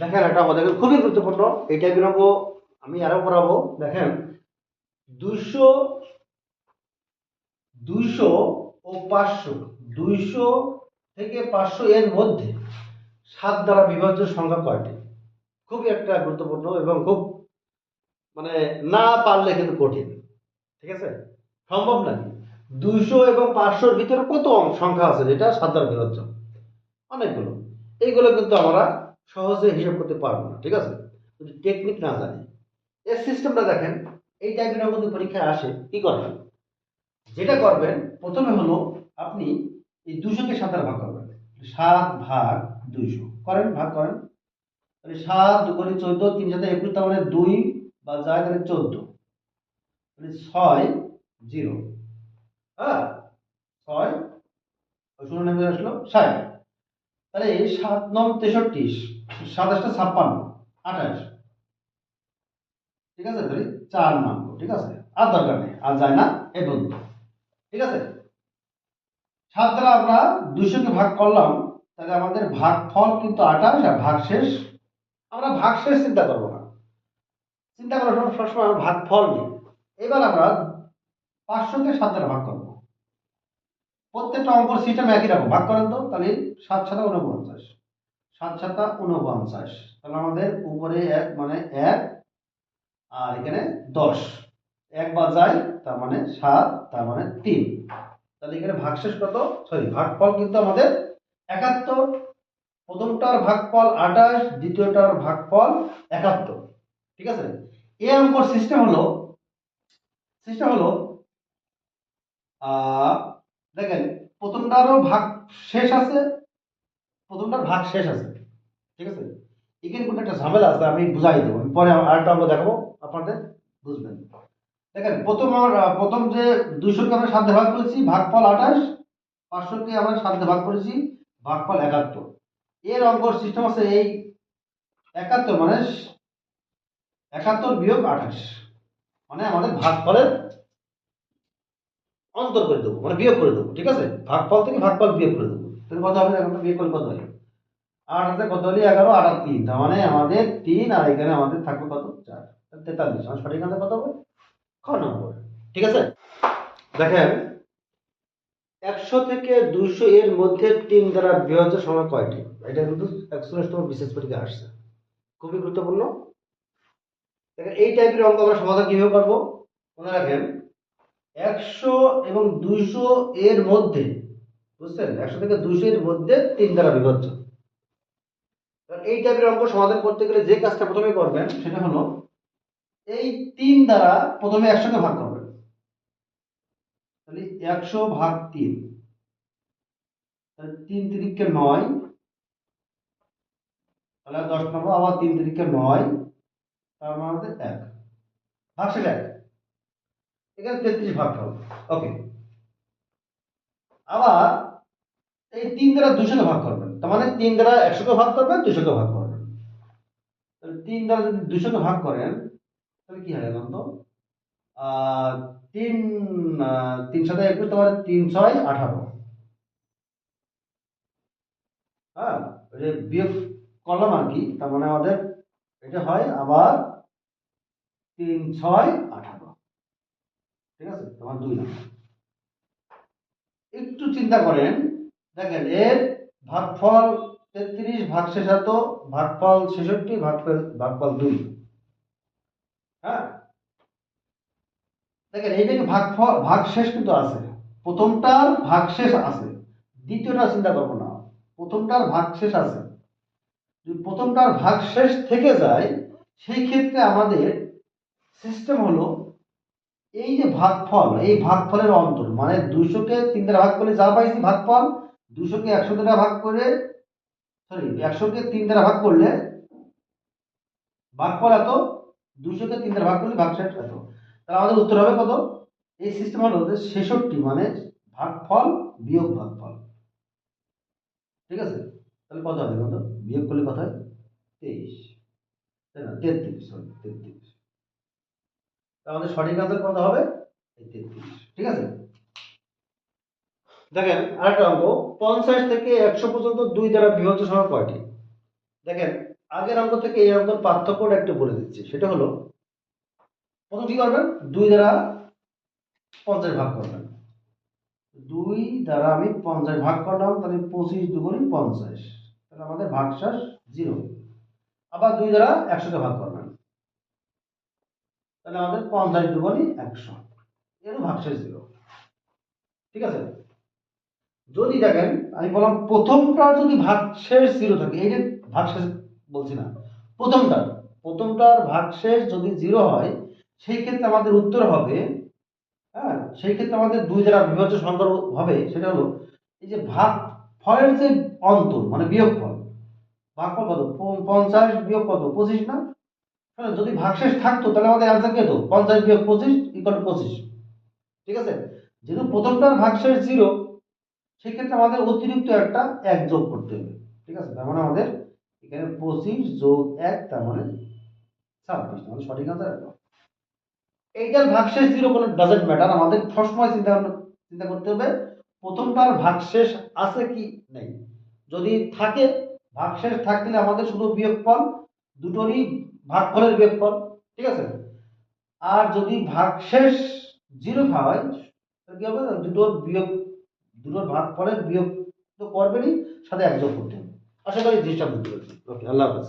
দেখেন এটা আমাদের খুবই গুরুত্বপূর্ণ। এই টাইপের আমি আরও করাবো দেখেন, দুইশো দুইশো ও পাঁচশো, দুইশো থেকে পাঁচশো এর মধ্যে সাত দ্বারা বিভাজ্য সংখ্যা কয়টি? খুবই একটা গুরুত্বপূর্ণ এবং খুব মানে না পারলে কিন্তু কঠিন। ঠিক আছে? সম্ভব নাকি? দুইশো এবং পাঁচশোর ভিতরে কত সংখ্যা আছে যেটা সাত দ্বারা বিভাজ্য? অনেকগুলো। এইগুলো কিন্তু আমরা সহজে হিসাব করতে পারব না, ঠিক আছে? যদি টেকনিক না জানি। এর সিস্টেমটা দেখেন, এই টাইপের যদি পরীক্ষায় আসে, কি করবেন যেটা করবেন, প্রথমে হলো আপনি এই দুশোকে সাত দ্বারা ভাগ করবেন। সাত ভাগ দুইশো। করেন, ভাগ করেন। তাহলে সাত দুগুণে চোদ্দ, তিন সাথে একুশ, তার মানে দুই বা যায় তাহলে চোদ্দ। তাহলে ছয়, জিরো। হ্যাঁ? ছয় শূন্য নেমে আসলো, ষাট। তাহলে সাত নং তেষট্টি সাতাশটা ছাপ্পান্ন, আঠাশ। ঠিক আছে তাহলে? চার নাম্বার ঠিক আছে? আর দরকার নেই, আর যায় না এই পর্যন্ত। ঠিক আছে? সাত দ্বারা আমরা দুশোকে ভাগ করলাম, তাহলে আমাদের ভাগ ফল কিন্তু আঠাশ আর ভাগ শেষ আমরা ভাগ শেষ চিন্তা করব না। চিন্তা করার সময় সবসময় ভাগ ফল নিই। এবার আমরা পাঁচশোকে সাত দ্বারা ভাগ করব। প্রত্যেকটা অঙ্কর সিস্টেম একই রকম। ভাগ করেন তো, তাহলে সাত, সাতা উনপঞ্চাশ সাত সাতা উনপঞ্চাশ তাহলে আমাদের উপরে এক মানে এক, আর এখানে দশ। এক বা যায় তার মানে সাত, তার মানে তিন। তাহলে এখানে ভাগশেষ কত? সরি, ভাগফল কিন্তু আমাদের একাত্তর। প্রথমটার ভাগফল আঠাশ, দ্বিতীয়টার ভাগফল একাত্তর। ঠিক আছে? এ অঙ্কর সিস্টেম হলো সিস্টেম হলো দেখেন, প্রথমটারও ভাগ শেষ আছে, প্রথমটার ভাগ শেষ আছে। ঠিক আছে? এখানে কোনো একটা ঝামেলা আছে, আমি বুঝাই দেবো। পরে আরেকটা অঙ্ক দেখাবো, আপনাদের বুঝবেন। দেখেন, প্রথম আমার প্রথম যে দুইশোকে আমরা সাথে ভাগ করেছি, ভাগফল আঠাশ, পাঁচশোকে আমরা সাথে ভাগ করেছি, ভাগফল একাত্তর। এর অঙ্কর সিস্টেম আছে এই একাত্তর মানে একাত্তর বিয়োগ আঠাশ। মানে আমাদের ভাগফলের অন্তর করে দেবো মানে বিয়োগ করে দেবো, ঠিক আছে? ভাগফল থেকে ভাগফল বিয়োগ করে দেবো। তাহলে কত হবে? বিয়োগ করে কত হয়? আট হাতে কত হলে? এগারো, আট আর তিন। তার মানে আমাদের তিন, আর এখানে আমাদের থাকবে কত? চার। তেতাল্লিশ। আমার সঠিক আনসার কত হবে? খ নম্বর। ঠিক আছে? দেখেন একশো থেকে দুশো এর মধ্যে তিন দ্বারা বিভাজ্য সময় কয়টি? এটা কিন্তু একশো বিশেষ পরীক্ষা আসছে। খুবই গুরুত্বপূর্ণ। দেখেন, এই টাইপের অঙ্ক আমরা সমাধান কীভাবে করব? মনে রাখেন, একশো এবং দুইশো এর মধ্যে, বুঝছেন? একশো থেকে দুশো এর মধ্যে তিন দ্বারা বিভাজ্য। এই টাইপের অঙ্ক সমাধান করতে গেলে যে কাজটা প্রথমে করবেন, সেটা হলো এই তিন দ্বারা প্রথমে একশোকে ভাগ করবেন। তাহলে একশো ভাগ তিন। তিন তিরিখকে নয়। তাহলে দশ নম্বর, আবার তিন তিরিখকে নয়। তার মানে এক। ভাগশেষ এক। এখানে তেত্রিশ ভাগ হবে ওকে। আবার এই তিন দ্বারা দুশোকে ভাগ করবেন। তার মানে তিন দ্বারা একশোকে ভাগ করবেন দুশোকে ভাগ করবেন। তিন দ্বারা যদি দুশোকে ভাগ করেন, তাহলে কি হয় এখন তো? তিন তিন সাথে একুশ তোমার তিন ছয়, আঠারো। হ্যাঁ বিয়োগ করলাম আর কি, তার মানে আমাদের এটা হয় আবার তিন ছয়, আঠারো। ঠিক আছে? তোমার দুই একটু চিন্তা করেন, দেখেন এর ভাগফল তেত্রিশ, ভাগ শেষাত ভাগফল ছেষট্টি, ভাগফল ভাগফল দুই। হ্যাঁ? দেখেন এইটাকে ভাগফল? ভাগ শেষ কিন্তু আছে। প্রথমটার ভাগ শেষ আছে। দ্বিতীয়টা চিন্তা করব না। প্রথমটার ভাগ শেষ আছে। যদি প্রথমটার ভাগ শেষ থেকে যায়, সেই ক্ষেত্রে আমাদের সিস্টেম হলো এই যে ভাগফল, এই ভাগফলের অন্তর মানে দুশোকে তিন দ্বারা ভাগ করলে যা পাইছি ভাগফল দুশোকে একশো দ্বারা ভাগ করে সরি একশোকে তিন দ্বারা ভাগ করলে ভাগফল এত দুশোকে তিন দ্বারা ভাগ করলে ভাগশেষ এত। তাহলে আমাদের উত্তর হবে কত? এই সিস্টেম হলো ছেষট্টি মানে ভাগফল বিয়োগ ভাগফল। ঠিক আছে? তাহলে কত হবে কত বিয়োগ করলে কত হয়? তেইশ। তাই না? তেত্রিশ সরি তেত্রিশ। আমাদের সঠিক আনসার কত হবে? তেত্রিশ। ঠিক আছে? দেখেন, আরেকটা অঙ্ক, পঞ্চাশ থেকে একশো পর্যন্ত দুই দ্বারা বিভাজ্য সংখ্যা কয়টি? দেখেন, আগের অঙ্ক থেকে এই অঙ্কের পার্থক্যটা একটু বলে দিচ্ছি। সেটা হলো, প্রথম কি করবেন? দুই দ্বারা পঞ্চাশ ভাগ করবেন। দুই দ্বারা আমি পঞ্চাশ ভাগ করলাম, তাহলে পঁচিশ দুগুণি পঞ্চাশ। তাহলে আমাদের ভাগশেষ জিরো। আবার দুই দ্বারা একশোকে ভাগ করবেন। তাহলে আমাদের পঞ্চাশ দুগুণি একশো। এর ভাগশেষ জিরো। ঠিক আছে? যদি দেখেন, আমি বললাম প্রথমটার যদি ভাগশেষ জিরো থাকে, এই যে ভাগশেষ বলছি না, প্রথমটার প্রথমটার ভাগশেষ যদি জিরো হয়, সেই ক্ষেত্রে আমাদের উত্তর হবে হ্যাঁ সেই ক্ষেত্রে আমাদের দুই দ্বারা বিভাজ্য সংখ্যা হবে, সেটা হলো এই যে ভাগ ফলের যে অন্তর মানে বিয়োগ ফল ভাগফল কত? পঞ্চাশ বিয়োগ কত? পঁচিশ না? যদি ভাগশেষ থাকতো, তাহলে আমাদের অ্যান্সার কত পঞ্চাশ বিয়োগ পঁচিশ ইকুয়াল পঁচিশ। ঠিক আছে? যেহেতু প্রথমটার ভাগশেষ জিরো সেক্ষেত্রে আমাদের অতিরিক্ত একটা এক যোগ করতে হবে। ঠিক আছে? তার মানে আমাদের এখানে পঁচিশ যোগ এক, তার মানে ছাব্বিশ মানে সঠিক আনসার একদম। এইটার ভাগশেষ জিরো কোনো ডাজেন্ট ম্যাটার আমাদের সবসময় চিন্তা চিন্তা করতে হবে, প্রথমটার ভাগশেষ আছে কি নেই? যদি থাকে, ভাগশেষ থাকলে আমাদের শুধু বিয়োগফল, দুটোরই ভাগফলের বিয়োগফল, ঠিক আছে? আর যদি ভাগশেষ জিরো হয়, তাহলে কি হবে? দুটোর বিয়োগ দুটোর ভাগ ভাগফলের বিয়োগ তো করবেনই, সাথে একযোগ করতে হবে। আশা করি জিনিসটা বুঝতে পেরেছি ওকে, আল্লাহ হাফেজ।